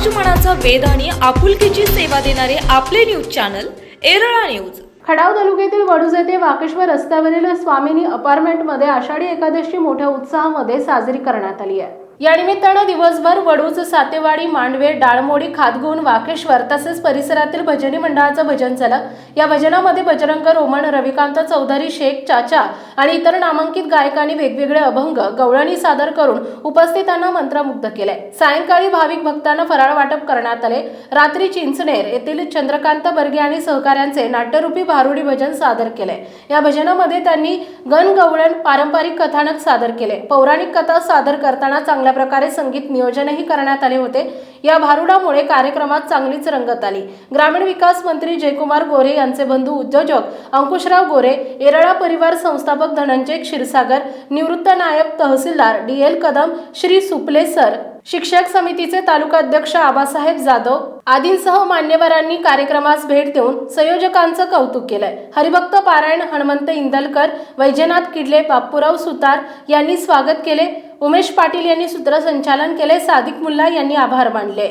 समाजमनाचा वेध आणि आपुलकीची सेवा देणारे आपले न्यूज चॅनल एरळा न्यूज. खडाव तालुक्यातील वडूज येथे वाकेश्वर रस्त्यावरील स्वामिनी अपार्टमेंटमध्ये आषाढी एकादशी मोठ्या उत्साहामध्ये साजरी करण्यात आली आहे. या निमित्तानं दिवसभर वडूज सातेवाडी मांडवे डाळमोडी खातगुण वाकेश्वर तसेच परिसरातील भजनी मंडळाचं भजन झालं. या भजनामध्ये बजरंग रोमन रविकांत चौधरी शेख चाचा आणि इतर नामांकित गायकांनी वेगवेगळे अभंग गवळणी सादर करून उपस्थितांना मंत्रमुग्ध केले. सायंकाळी भाविक भक्तांना फराळ वाटप करण्यात आले. रात्री चिंचणेर येथील चंद्रकांत बर्गे आणि सहकाऱ्यांचे नाट्यरूपी भारुडी भजन सादर केले. या भजनामध्ये त्यांनी गण गवळण पारंपरिक कथानक सादर केले. पौराणिक कथा सादर करताना चांगल्या प्रकारे संगीत नियोजनही करण्यात आले होते. या भारुडामुळे कार्यक्रमात चांगलीच रंगत आली. ग्रामीण विकास मंत्री जयकुमार गोरे यांचे बंधू उद्योजक अंकुशराव गोरे येरळा परिवार संस्थापक धनंजय क्षीरसागर निवृत्त नायब तहसीलदार D L Kadam Shri Suple sir शिक्षक समितीचे तालुका अध्यक्ष आबासाहेब जाधव आदींसह मान्यवरांनी कार्यक्रमास भेट देऊन संयोजकांचं कौतुक केलंय. हरिभक्त पारायण हनुमंत इंदलकर वैजनाथ किडले बापूराव सुतार यांनी स्वागत केले. उमेश पाटील यांनी सूत्रसंचालन केले. सादिक मुल्ला यांनी आभार मानले.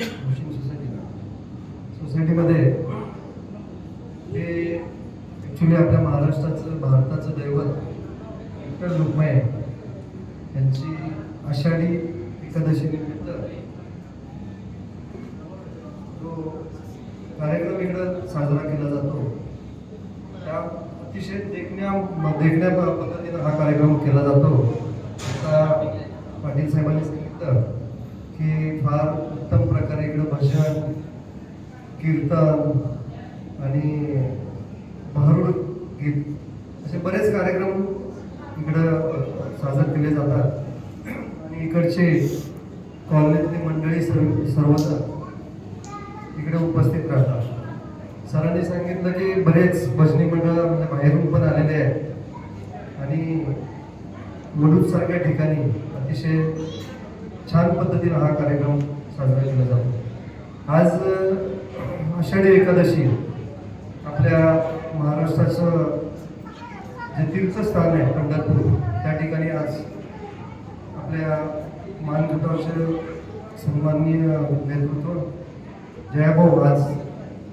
हाऊसिंग सोसायटी सोसायटीमध्ये हे ॲक्च्युली आपल्या महाराष्ट्राचं भारताचं दैवत विठ्ठल रुक्मय यांची आषाढी एकादशीनिमित्त जो कार्यक्रम इकडं साजरा केला जातो त्या अतिशय देखण्या देखण्या पद्धतीनं हा कार्यक्रम केला जातो. आता पाटील साहेबांनी सांगितलं की फार उत्तम प्रकारे इकडं भजन कीर्तन आणि भारुड गीत असे बरेच कार्यक्रम इकडं साजरे केले जातात. इकडचे कॉलनीतली मंडळी सर्व सर्वजण इकडे उपस्थित राहतात. सरांनी सांगितलं की बरेच भजनी मंडळ म्हणजे बाहेरून पण आलेले आहेत. आणि वडूज ठिकाणी अतिशय छान पद्धतीनं हा कार्यक्रम साजरा केला जातो. आज आषाढी एकादशी आपल्या महाराष्ट्राचं जे तीर्थस्थान आहे पंढरपूर त्या ठिकाणी आज आपल्या मानगटाचे सन्माननीय नेतृत्व जयाभाऊ आज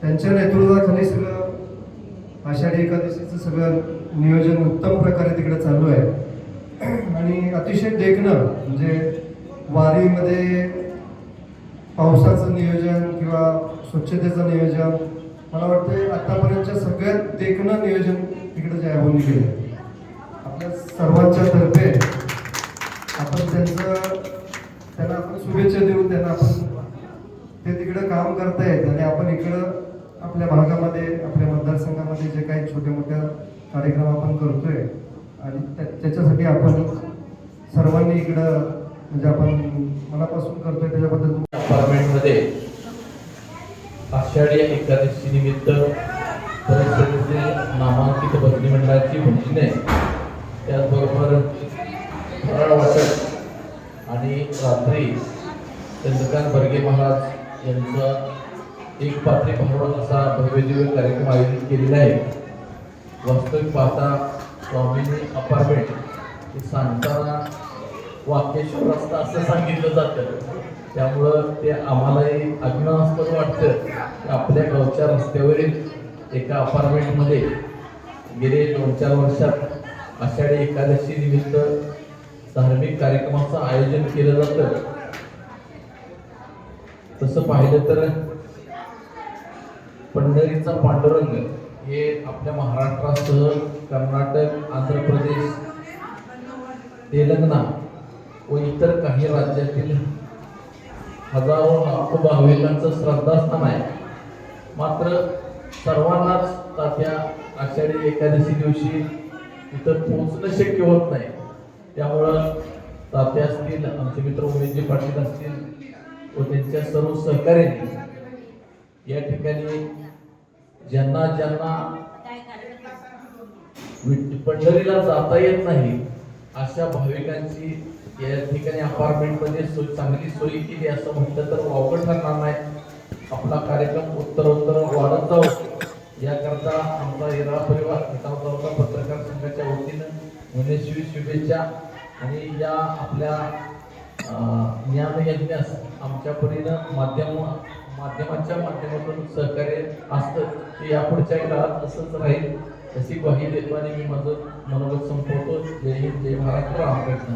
त्यांच्या नेतृत्वाखाली सगळं आषाढी एकादशीचं सगळं नियोजन उत्तम प्रकारे तिकडे चालू आहे. आणि अतिशय देखणं म्हणजे वारीमध्ये पावसाचं नियोजन किंवा स्वच्छतेचं नियोजन मला वाटतं आतापर्यंतच्या सगळ्यात देखणं नियोजन तिकडे जयाभाऊंनी केलं आपल्या सर्वांच्या तर्फे आपण त्यांचं त्यांना आपण शुभेच्छा देऊन त्यांना आपण ते तिकडं काम करतायत आणि आपण इकडं आपल्या भागामध्ये आपल्या मतदारसंघामध्ये जे काही छोट्या मोठ्या कार्यक्रम आपण करतोय आणि त्या- त्याच्यासाठी आपण सर्वांनी इकडं म्हणजे आपण मनापासून करतोय त्याच्याबद्दल पार्लमेंटमध्ये आषाढी एकादशी निमित्त परिषदेचे नामांकित भक्ती मंडळाची भजने त्याचबरोबर फराळ वाटप आणि रात्री चंद्रकांत बर्गे महाराज यांचा एक पात्री भागवत असा भव्यदिव्य कार्यक्रम आयोजित केलेला आहे. वास्तविक पाहता स्वामींनी अपार्टमेंट हे सांगताना वाक्येश्वर रस्ता असं सांगितलं जातं. त्यामुळं ते आम्हालाही अभिमानास्पद वाटतं की आपल्या गावच्या रस्त्यावरील एका अपार्टमेंटमध्ये गेले दोन चार वर्षात आषाढी एकादशी निमित्त धार्मिक कार्यक्रमाचं आयोजन केलं जातं. तसं पाहिलं तर पंढरीचा पांडुरंग हे आपल्या महाराष्ट्रासह कर्नाटक आंध्र प्रदेश तेलंगणा व इतर काही राज्यातील हजारो लाखो भाविकांचं श्रद्धास्थान आहे. मात्र सर्वांनाच तात्या आषाढी एकादशी दिवशी इथं पोहोचणं शक्य होत नाही. त्यामुळं तात्या असतील आमचे मित्र उमेशजी पाटील असतील व त्यांच्या सर्व सहकार्यांनी या ठिकाणी ज्यांना ज्यांना पंढरीला जाता येत नाही अशा भाविकांची या ठिकाणी अपार्टमेंटमध्ये सोय चांगली सोयी केली असं म्हटलं तर वावगं ठरणार नाही. आपला कार्यक्रम उत्तरोत्तर वाढत जाऊ याकरता आमचा येरा परिवार खटाव तालुका पत्रकार संघाच्या वतीनं मनस्वी शुभेच्छा आणि या आपल्या ज्ञानयज्ञास ज्ञान आमच्या परीनं माध्यम माध्यमाच्या माध्यमातून सहकार्य असतं ते यापुढच्या काळात तसंच राहील अशी ग्वाही देतो आणि मी माझं मनोगत संपवतो. जय हिंद जय महाराष्ट्र. रामकृष्ण